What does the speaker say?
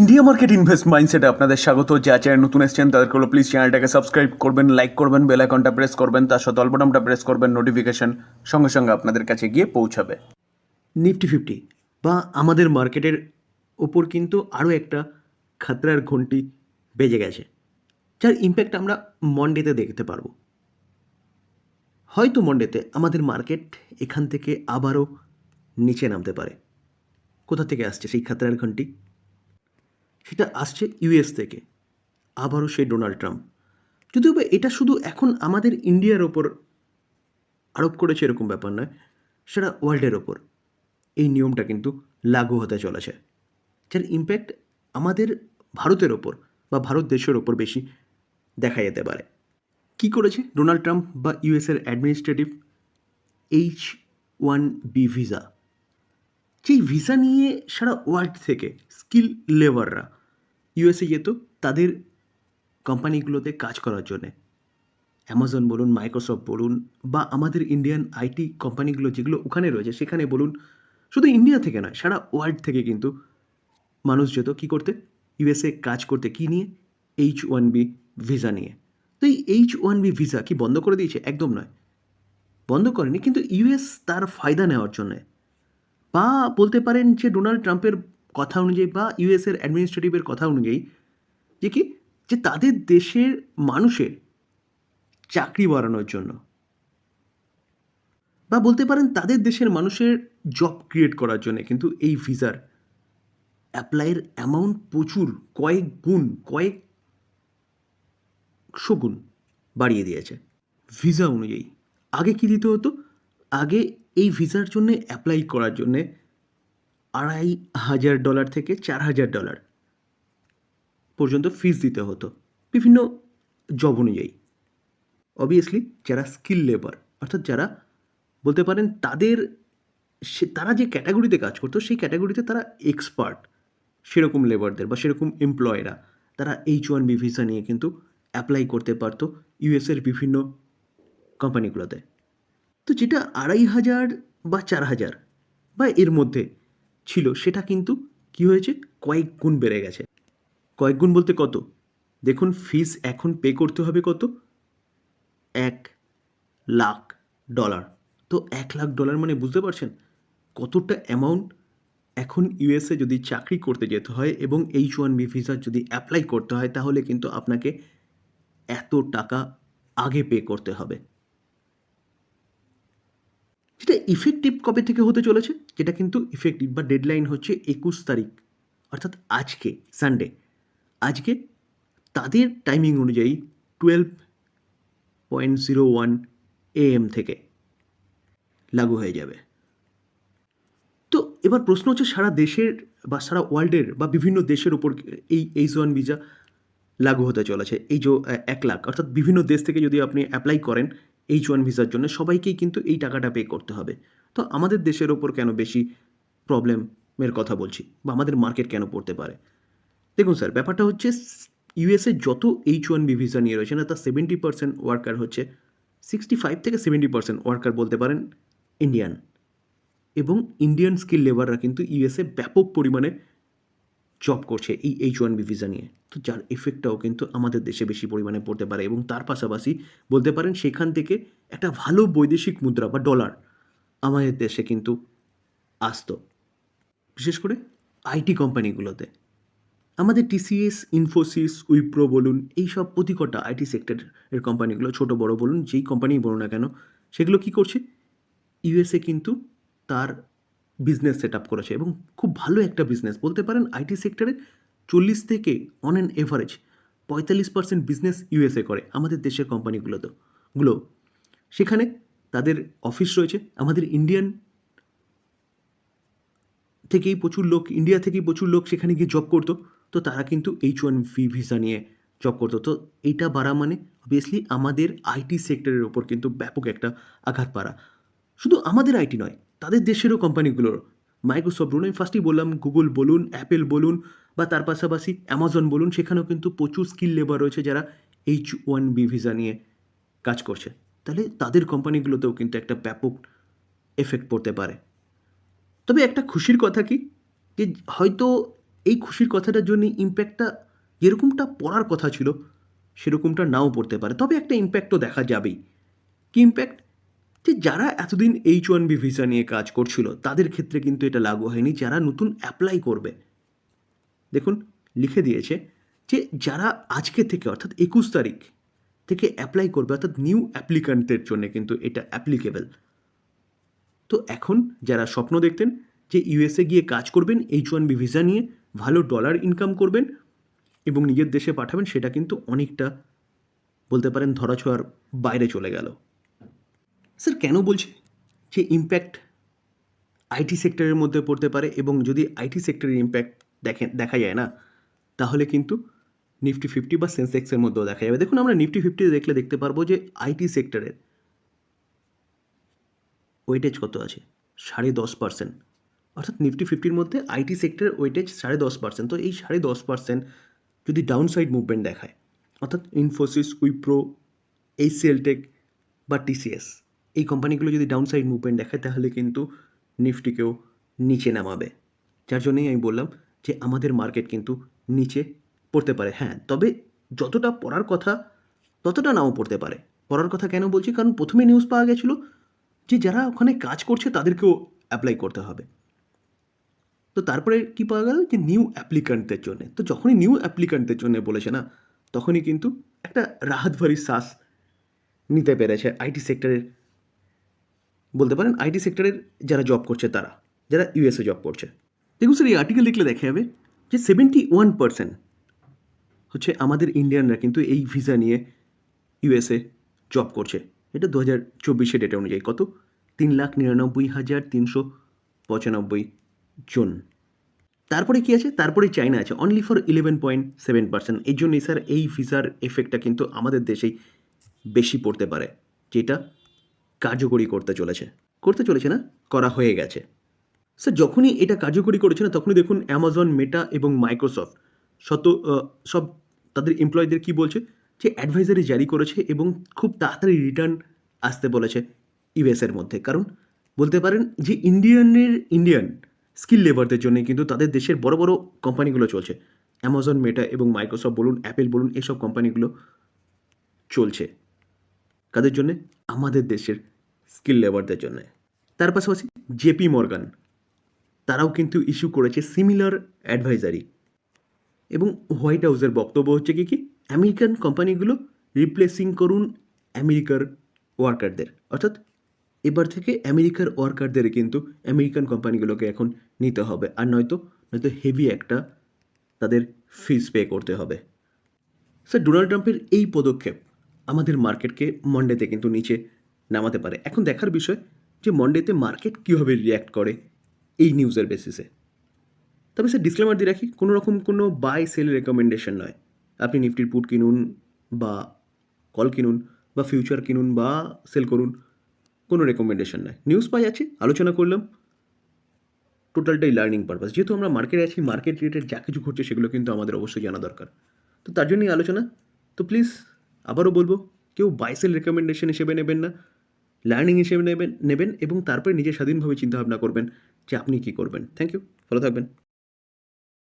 India market invest মাইন্ডসেটে আপনাদের স্বাগত। যা চ্যানেল নতুন এসছেন, তাদেরকে হলো প্লিজ চ্যানেলটাকে সাবস্ক্রাইব করবেন লাইক করবেন বেল আইকনটা প্রেস করবেন, তার সাথে অল্পটামটা প্রেস করবেন নোটিফিকেশন সঙ্গে সঙ্গে আপনাদের কাছে গিয়ে পৌঁছাবে। নিফটি ফিফটি বা আমাদের মার্কেটের ওপর কিন্তু আরও একটা খাতরার ঘন্টি বেজে গেছে, যার ইম্প্যাক্ট আমরা মন্ডেতে দেখতে পারব। হয়তো মন্ডেতে আমাদের মার্কেট এখান থেকে আবারও নিচে নামতে পারে। কোথা থেকে আসছে সেই খাতরার ঘন্টি সেটা আসছে ইউএস থেকে, আবারও সেই ডোনাল্ড ট্রাম্প। যদিও বা এটা শুধু এখন আমাদের ইন্ডিয়ার ওপর আরোপ করেছে এরকম ব্যাপার নয়, সেটা ওয়ার্ল্ডের ওপর। এই নিয়মটা কিন্তু লাগু হতে চলেছে। যার ইম্প্যাক্ট আমাদের ভারতের ওপর বা ভারত দেশের ওপর বেশি দেখা যেতে পারে। কি করেছে ডোনাল্ড ট্রাম্প বা ইউএসের administrative H one B visa যেই ভিসা নিয়ে সারা ওয়ার্ল্ড থেকে স্কিল লেবাররা ইউএসএ যেত, তাদের কোম্পানিগুলোতে কাজ করার জন্যে। অ্যামাজন বলুন মাইক্রোসফট বলুন, বা আমাদের ইন্ডিয়ান আইটি কোম্পানিগুলো যেগুলো ওখানে রয়েছে, সেখানে বলুন, শুধু ইন্ডিয়া থেকে নয়, সারা ওয়ার্ল্ড থেকে কিন্তু মানুষ যেত কী করতে? ইউএসএ কাজ করতে কী নিয়ে? এইচ ওয়ান বি ভিসা নিয়ে। তো এই এইচ ওয়ান বি ভিসা কি বন্ধ করে দিয়েছে? একদম নয়। বন্ধ করেনি, কিন্তু ইউএস তার ফায়দা নেওয়ার জন্যে। বা বলতে পারেন যে ডোনাল্ড ট্রাম্পের কথা অনুযায়ী বা ইউএসের অ্যাডমিনিস্ট্রেটিভের কথা অনুযায়ী, যে কি? যে তাদের দেশের মানুষের চাকরি বাড়ানোর জন্য বা বলতে পারেন তাদের দেশের মানুষের জব ক্রিয়েট করার জন্য কিন্তু এই ভিসার অ্যাপ্লাইয়ের অ্যামাউন্ট প্রচুর, কয়েক গুণ কয়েক গুণ বাড়িয়ে দিয়েছে। ভিসা অনুযায়ী। আগে কি দিতে হতো? আগে এই ভিসার জন্য অ্যাপ্লাই করার জন্যে আড়াই হাজার ডলার থেকে চার হাজার ডলার পর্যন্ত ফিস দিতে হতো, বিভিন্ন জব অনুযায়ী। অবভিয়াসলি যারা স্কিল লেবার অর্থাৎ যারা বলতে পারেন তাদের সে, তারা যে ক্যাটাগরিতে কাজ করতো, সেই ক্যাটাগরিতে তারা এক্সপার্ট সেরকম লেবারদের বা সেরকম এমপ্লয়েরা তারা এইচ ওয়ান বি ভিসা নিয়ে কিন্তু অ্যাপ্লাই করতে পারতো ইউএসের বিভিন্ন কোম্পানিগুলোতে তো যেটা আড়াই হাজার বা চার হাজার বা এর মধ্যে ছিল, সেটা কিন্তু কি হয়েছে? কয়েক গুণ বেড়ে গেছে। কয়েক গুণ বলতে কত? দেখুন ফিস এখন পে করতে হবে কত? এক লাখ ডলার তো এক লাখ ডলার মানে বুঝতে পারছেন কতটা অ্যামাউন্ট এখন ইউএসএ যদি চাকরি করতে যেতে হয় এবং এইচ ওয়ান বি ভিসা যদি অ্যাপ্লাই করতে হয়, তাহলে কিন্তু আপনাকে এত টাকা আগে পে করতে হবে। যেটা ইফেক্টিভ কবে থেকে হতে চলেছে? যেটা কিন্তু ইফেক্টিভ বা ডেডলাইন হচ্ছে একুশ তারিখ, অর্থাৎ আজকে সানডে আজকে তাদের টাইমিং অনুযায়ী twelve point zero one AM থেকে লাগু হয়ে যাবে। তো এবার প্রশ্ন হচ্ছে, সারা দেশের বা সারা ওয়ার্ল্ডের বা বিভিন্ন দেশের উপর এই এইচ ওয়ান ভিসা লাগু হতে চলেছে, এই যে এক লাখ। অর্থাৎ বিভিন্ন দেশ থেকে যদি আপনি অ্যাপ্লাই করেন এইচ ওয়ান ভিসার জন্য সবাইকেই কিন্তু এই টাকাটা পে করতে হবে। তো আমাদের দেশের ওপর কেন বেশি প্রবলেমের কথা বলছি? বা আমাদের মার্কেট কেন পড়তে পারে? দেখুন স্যার ব্যাপারটা হচ্ছে ইউএসএ যত এইচ ওয়ান বি ভিসা নিয়ে রয়েছে না, তার সেভেন্টি পার্সেন্ট ওয়ার্কার হচ্ছে সিক্সটি ফাইভ থেকে সেভেন্টি পার্সেন্ট ওয়ার্কার বলতে পারেন ইন্ডিয়ান এবং ইন্ডিয়ান স্কিল লেবাররা কিন্তু ইউএসএ ব্যাপক পরিমাণে জব করছে এই এইচ ওয়ান বি ভিসা নিয়ে। তো যার এফেক্টটাও কিন্তু আমাদের দেশে বেশি পরিমাণে পড়তে পারে এবং তার পাশাপাশি বলতে পারেন সেখান থেকে একটা ভালো বৈদেশিক মুদ্রা বা ডলার আমাদের দেশে কিন্তু আসতো। বিশেষ করে আইটি কোম্পানিগুলোতে আমাদের টিসিএস ইনফোসিস উইপ্রো বলুন এই সব প্রতিকটা আইটি সেক্টরের কোম্পানিগুলো ছোট, বড় বলুন, যেই কোম্পানি বলুন না কেন, সেগুলো কি করছে? ইউএসএ কিন্তু তার বিজনেস সেট আপ করেছে এবং খুব ভালো একটা বিজনেস বলতে পারেন আইটি সেক্টরে চল্লিশ থেকে অন অ্যান এভারেজ পঁয়তাল্লিশ পার্সেন্ট বিজনেস ইউএসএ করে আমাদের দেশের কোম্পানিগুলোতে গুলো, সেখানে তাদের অফিস রয়েছে, আমাদের ইন্ডিয়ান থেকেই প্রচুর লোক ইন্ডিয়া থেকেই প্রচুর লোক সেখানে গিয়ে জব করতো, তো তারা কিন্তু এইচ ওয়ান ভি ভিসা নিয়ে জব করতো। তো এইটা বাড়া মানে অবভিয়াসলি আমাদের আইটি সেক্টরের ওপর কিন্তু ব্যাপক একটা আঘাত পাড়া। শুধু আমাদের আইটি নয়, তাদের দেশেরও কোম্পানিগুলোর। মাইক্রোসফট বলুন, আমি ফার্স্টেই বললাম গুগল বলুন অ্যাপেল বলুন, বা তার পাশাপাশি অ্যামাজন বলুন, সেখানেও কিন্তু প্রচুর স্কিল লেবার রয়েছে যারা এইচ ওয়ান বি ভিসা নিয়ে কাজ করছে। তাহলে তাদের কোম্পানিগুলোতেও কিন্তু একটা ব্যাপক এফেক্ট পড়তে পারে। তবে একটা খুশির কথা কি? যে হয়তো এই খুশির কথাটার জন্য ইম্প্যাক্টটা যেরকমটা পড়ার কথা ছিল, সেরকমটা নাও পড়তে পারে। তবে একটা ইম্প্যাক্টও দেখা যাবেই। কি ইম্প্যাক্ট যে যারা এতদিন এইচ ওয়ান বি ভিসা নিয়ে কাজ করছিল, তাদের ক্ষেত্রে কিন্তু এটা লাগু হয়নি। যারা নতুন অ্যাপ্লাই করবে, দেখুন, লিখে দিয়েছে যে যারা আজকে থেকে, অর্থাৎ একুশ তারিখ থেকে অ্যাপ্লাই করবে, অর্থাৎ নিউ অ্যাপ্লিকান্টদের জন্য কিন্তু এটা অ্যাপ্লিকেবল তো এখন যারা স্বপ্ন দেখতেন যে ইউএসএ গিয়ে কাজ করবেন এইচ ওয়ান বি ভিসা নিয়ে ভালো ডলার ইনকাম করবেন এবং নিজের দেশে পাঠাবেন, সেটা কিন্তু অনেকটা, বলতে পারেন, ধরাছোঁয়ার বাইরে চলে গেল। স্যার কেন বলছি? যে ইম্প্যাক্ট আইটি সেক্টরের মধ্যে পড়তে পারে এবং যদি আইটি সেক্টরের ইম্প্যাক্ট দেখেন, দেখা যায় না, তাহলে কিন্তু নিফটি ফিফটি বা সেন্সেক্সের মধ্যেও দেখা যাবে। দেখুন, আমরা নিফটি ফিফটি দেখলে দেখতে পারব যে আইটি সেক্টরের ওয়েটেজ কত আছে? সাড়ে দশ পার্সেন্ট অর্থাৎ নিফটি ফিফটির মধ্যে আইটি সেক্টরের ওয়েটেজ সাড়ে দশ পার্সেন্ট তো এই সাড়ে দশ পার্সেন্ট যদি ডাউন সাইড মুভমেন্ট দেখায়, অর্থাৎ ইনফোসিস উইপ্রো এইচসিএল টেক বা টিসিএস এই কোম্পানিগুলো যদি ডাউন সাইড মুভমেন্ট দেখায়, তাহলে কিন্তু নিফটিকেও নিচে নামাবে। যার জন্যই আমি বললাম যে, আমাদের মার্কেট কিন্তু নিচে পড়তে পারে। হ্যাঁ তবে যতটা পড়ার কথা, ততটা নাও পড়তে পারে। পড়ার কথা কেন বলছি? কারণ প্রথমে নিউজ পাওয়া গেছিল যে, যারা ওখানে কাজ করছে, তাদেরকেও অ্যাপ্লাই করতে হবে। তো তারপরে কি পাওয়া গেল? যে নিউ অ্যাপ্লিকান্টদের জন্য। তো যখনই নিউ অ্যাপ্লিকান্টদের জন্য বলেছে না, তখনই কিন্তু একটা রাহাতভরি শ্বাস নিতে পেরেছে। আইটি সেক্টরের বলতে পারেন আইটি সেক্টরের যারা জব করছে তারা, যারা ইউএসএ জব করছে। দেখুন স্যার এই আর্টিকেল দেখলে দেখা যাবে যে সেভেন্টি ওয়ান পার্সেন্ট হচ্ছে আমাদের ইন্ডিয়ানরা কিন্তু এই ভিসা নিয়ে ইউএসএ জব করছে। এটা দু হাজার চব্বিশে ডেটা অনুযায়ী কত? তিন লাখ নিরানব্বই হাজার তিনশো পঁচানব্বই জন। তারপরে কি আছে? তারপরে চাইনা আছে। Only for eleven point seven percent এই জন্যই স্যার এই ভিসার এফেক্টটা কিন্তু আমাদের দেশেই বেশি পড়তে পারে। যেটা কার্যকরী করতে চলেছে। করতে চলেছে না? করা হয়ে গেছে। স্যার, যখনই এটা কার্যকরী করেছে না, তখনই দেখুন অ্যামাজন মেটা এবং মাইক্রোসফট শত সব তাদের এমপ্লয়ীদের কি বলছে? যে অ্যাডভাইজারি জারি করেছে এবং খুব তাড়াতাড়ি রিটার্ন আসতে বলেছে ইউএসের মধ্যে। কারণ বলতে পারেন যে ইন্ডিয়ানের ইন্ডিয়ান স্কিল লেবারদের জন্য কিন্তু তাদের দেশের বড় বড় কোম্পানিগুলো চলছে। অ্যামাজন মেটা এবং মাইক্রোসফট বলুন অ্যাপেল বলুন, এসব কোম্পানিগুলো চলছে। কাদের জন্যে? আমাদের দেশের স্কিল লেবারদের জন্য। তার পাশাপাশি জেপি মর্গান, তারাও কিন্তু ইস্যু করেছে সিমিলার অ্যাডভাইজারি। এবং হোয়াইট হাউসের বক্তব্য হচ্ছে কি কি? আমেরিকান কোম্পানিগুলো রিপ্লেসিং করুন আমেরিকার ওয়ার্কারদের। অর্থাৎ এবার থেকে আমেরিকার ওয়ার্কারদের কিন্তু আমেরিকান কোম্পানিগুলোকে এখন নিতে হবে। আর নয়তো নয়তো হেভি একটা তাদের ফিস পে করতে হবে। স্যার ডোনাল্ড ট্রাম্পের এই পদক্ষেপ আমাদের মার্কেটকে মন্ডেতে কিন্তু নিচে নামাতে পারে। এখন দেখার বিষয় যে মন্ডেতে মার্কেট কীভাবে রিয়্যাক্ট করে এই নিউজের বেসিসে তবে স্যার ডিসক্লেমার দিয়ে রাখি, কোনো রকম কোনো বাই সেল রেকমেন্ডেশন নয়। আপনি নিফটির পুট কিনুন বা কল কিনুন বা ফিউচার কিনুন বা সেল করুন, কোনো রেকমেন্ডেশন নয়। নিউজ পাই যাচ্ছে আলোচনা করলাম। টোটালটাই লার্নিং পারপাস যেহেতু আমরা মার্কেটে আছি মার্কেট রিলেটেড যা কিছু ঘটছে সেগুলো কিন্তু আমাদের অবশ্যই জানা দরকার। তো তার জন্যই আলোচনা। তো প্লিজ আবারও বলব, কেউ বাইসেল রেকমেন্ডেশন হিসেবে নেবেন না। লার্নিং হিসেবে নেবেন নেবেন এবং তারপরে নিজে স্বাধীনভাবে চিন্তাভাবনা করবেন যে আপনি কী করবেন। থ্যাংক ইউ ভালো থাকবেন।